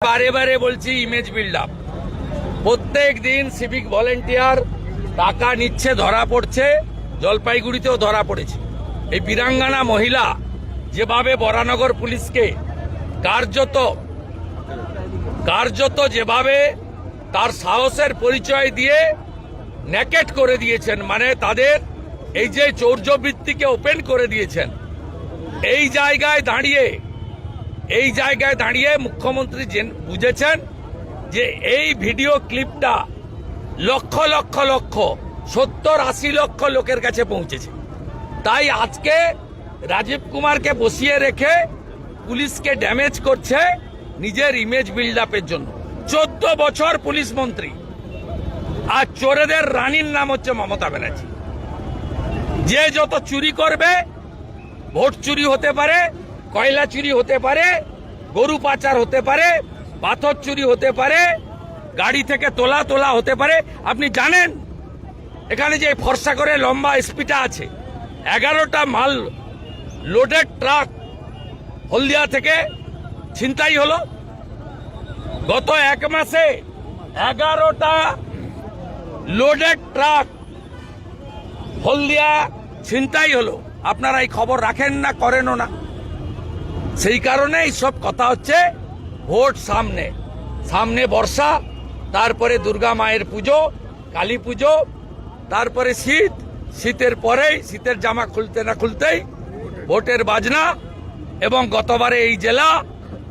বারে বারে বলছি ইমেজ বিল্ড আপ প্রত্যেক দিন সিভিক ভলেন্টিয়ার টাকা নিচ্ছে, ধরা পড়ছে, জলপাইগুড়িতেও ধরা পড়েছে। এই বীরাঙ্গানা মহিলা যেভাবে বরানগর পুলিশকে কার্যত কার্যত যেভাবে তার সাহসের পরিচয় দিয়ে ন্যাকেট করে দিয়েছেন মানে তাদের এই যে চৌর্যবৃত্তিকে ওপেন করে দিয়েছেন, এই জায়গায় দাঁড়িয়ে এই জায়গায় দাঁড়িয়ে মুখ্যমন্ত্রী বুঝেছেন যে এই ভিডিও ক্লিপটা লক্ষ লক্ষ লক্ষ, সত্তর, আশি লক্ষ লোকের কাছে পৌঁছেছে। তাই আজকে রাজীব কুমারকে বসিয়ে রেখে পুলিশকে ড্যামেজ করছে নিজের ইমেজ বিল্ড আপের জন্য। চোদ্দ বছর পুলিশ মন্ত্রী। আর চোরেদের রানীর নাম হচ্ছে মমতা ব্যানার্জি। যে যত চুরি করবে, ভোট চুরি হতে পারে কয়লা চুরি হতে পারে, গরু পাচার হতে পারে, পাথর চুরি হতে পারে, গাড়ি থেকে তোলা তোলা হতে পারে। আপনি জানেন, এখানে যে ফর্সা করে লম্বা স্পিটা আছে, এগারোটা মাল লোডেড ট্রাক হলদিয়া থেকে ছিনতাই হলো। গত এক মাসে এগারোটা লোডেড ট্রাক হলদিয়া ছিনতাই হলো। আপনারা এই খবর রাখেন না, করেনও না। সেই কারণে সব কথা হচ্ছে ভোট সামনে। সামনে বর্ষা, তারপরে দুর্গা মায়ের পুজো, কালী পুজো, তারপরে শীত, শীতের পরেই, শীতের জামা খুলতে না খুলতেই ভোটের বাজনা এবং গতবারে এই জেলা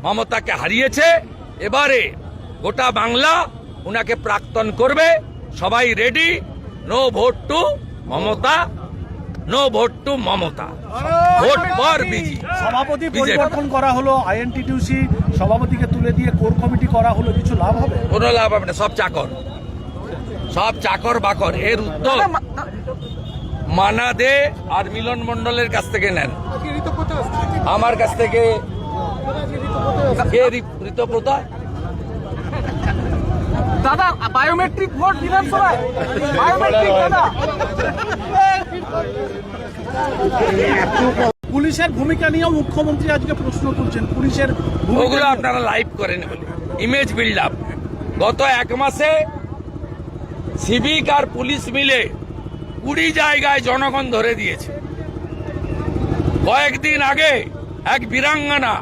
মমতাকে হারিয়েছে। এবারে গোটা বাংলা উনাকে প্রাক্তন করবে। সবাই ready no vote to Mamata no vote to Mamata. Vote for BJP. সভাপতি পরিবর্তন করা হলো আইএনটিটিউসি সভাপতিকে তুলে দিয়ে কোর কমিটি করা হলো কিছু লাভ হবে? কোনো লাভ হবে না সব চাকর। সব চাকর বাকর এর উত্তর মানা দে আর মিলন মন্ডলের কাছ থেকে নেন। আমার কাছ থেকে কে ঋতপ্রতা দাদা বায়োমেট্রিক ভোট বিধানসভায়। বায়োমেট্রিক দাদা। পুলিশের ভূমিকা নিয়েও মুখ্যমন্ত্রী আজকে প্রশ্ন তুলছেন। পুলিশের ওগুলো আপনারা লাইভ করেন ইমেজ বিল্ড আপ গত এক মাসে সিভিক আর পুলিশ মিলে কুড়ি জায়গায় জনগণ ধরে দিয়েছে। কয়েকদিন আগে এক বীরাঙ্গনা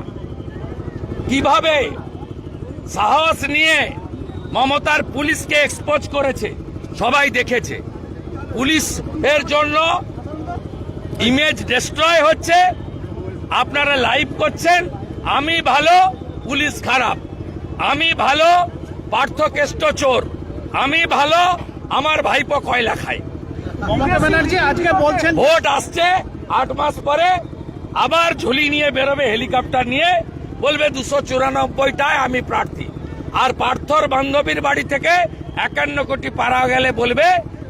কীভাবে সাহস নিয়ে মমতার পুলিশকে এক্সপোজ করেছে সবাই দেখেছে। পুলিশ এর জন্য ইমেজ ডিস্ট্রয় হচ্ছে। আপনারা লাইভ করছেন। আমি ভালো পুলিশ খারাপ। আমি ভালো পার্থকেষ্ট চোর। আমি ভালো আমার ভাইপো কয়লা খায়। মমতা ব্যানার্জি আজকে বলছেন ভোট আসছে আট মাস পরে আবার ঝুলি নিয়ে বেরোবে হেলিকপ্টার নিয়ে। বলবে দুশো চুরানব্বইটায় আমি প্রার্থী। আর পার্থর বান্ধবীর বাড়ি থেকে একান্ন কোটি পারা গেলে বলবে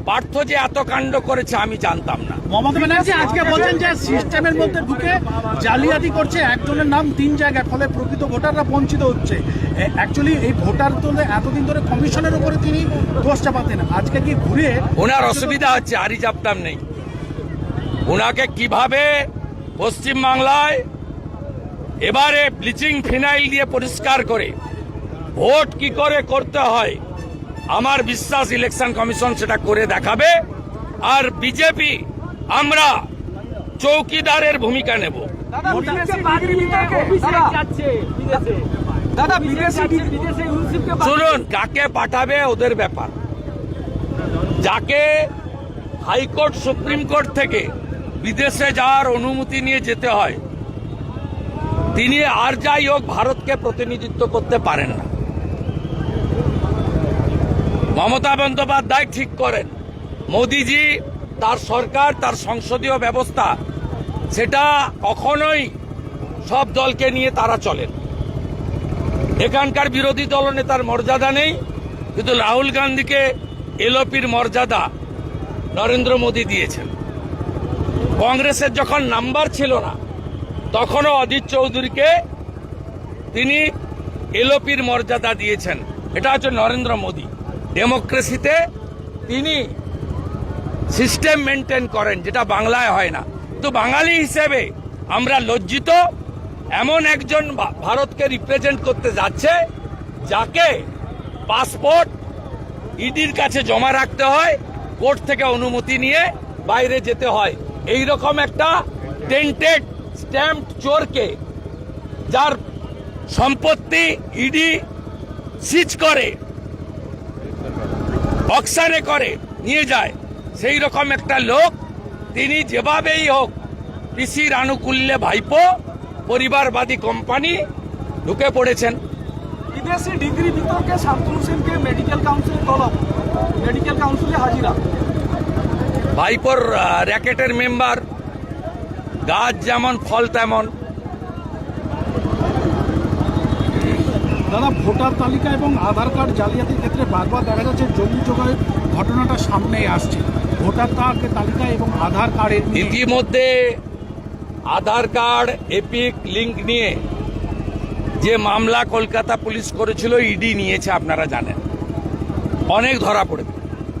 পার্থ যে এত কাণ্ড করেছে আমি জানতাম না। মমতা ব্যানার্জি আজকে বলছেন যে সিস্টেমের মধ্যে ঢুকে জালিয়াতি করছে একজনের নাম তিন জায়গায় ফলে প্রকৃত ভোটাররা বঞ্চিত হচ্ছে। অ্যাকচুয়ালি এই ভোটার তোলে এতদিন ধরে কমিশনের উপরে তিনি দোষ চাপাতেন। আজকে কি ঘুরে ওনার অসুবিধা হচ্ছে আরি চাপটাম নেই। ওনাকে কীভাবে পশ্চিম বাংলায় এবারে ব্লিচিং ফিনাইল দিয়ে পরিষ্কার করে ভোট কি করে করতে হয় আমার বিশ্বাস ইলেকশন কমিশন সেটা করে দেখাবে। আর বিজেপি আমরা চৌকিদারের ভূমিকা নেব। শুনুন কাকে পাঠাবে ওদের ব্যাপার। যাকে হাইকোর্ট সুপ্রিম কোর্ট থেকে বিদেশে যাওয়ার অনুমতি নিয়ে যেতে হয় তিনি আর যাই হোক ভারতকে প্রতিনিধিত্ব করতে পারেন না। মমতা বন্দ্যোপাধ্যায় ঠিক করেন। মোদিজি তার সরকার, তার সংসদীয় ব্যবস্থা, সেটা কখনোই সব দলকে নিয়ে তারা চলেন। এখানকার বিরোধী দলনেতার মর্যাদা নেই, কিন্তু রাহুল গান্ধীকে এলপির মর্যাদা নরেন্দ্র মোদী দিয়েছেন। কংগ্রেসের যখন নাম্বার ছিল না, তখনও অজিত চৌধুরীকে তিনি এলপির মর্যাদা দিয়েছেন। এটা হচ্ছে নরেন্দ্র মোদী। ডেমোক্রেসিতে তিনি সিস্টেম মেনটেন করেন, যেটা বাংলায় হয় না। তো বাঙালি হিসেবে আমরা লজ্জিত, এমন একজন ভারতকে রিপ্রেজেন্ট করতে যাচ্ছে, যাকে পাসপোর্ট ইডির কাছে জমা রাখতে হয়, কোর্ট থেকে অনুমতি নিয়ে বাইরে যেতে হয়। এই রকম একটা টেন্টেড স্ট্যাম্প চোরকে যার সম্পত্তি ইডি সিজ করে। অকশানে করে নিয়ে যায়। সেই রকম একটা লোক তিনি যেভাবেই হোক পিসির আনুকূল্যে ভাইপো পরিবারবাদী কোম্পানি ঢুকে পড়েছেন। বিদেশি ডিগ্রি বিতর্কে শান্তনু সেনকে মেডিকেল কাউন্সিল তলব। মেডিকেল কাউন্সিলে হাজিরা। ভাইপোর র্যাকেটের মেম্বার গাছ যেমন ফল তেমন। দাদা, ভোটার তালিকা এবং আধার কার্ড জালিয়াতির ক্ষেত্রে বারবার দেখা যাচ্ছে জমি যোগায় ঘটনাটা সামনে আসছে। ভোটার তালিকা এবং আধার কার্ডের ইতিমধ্যে আধার কার্ড, এপিক লিঙ্ক নিয়ে যে মামলা কলকাতা পুলিশ করেছিল, ইডি নিয়েছে, আপনারা জানেন। অনেক ধরা পড়েছে।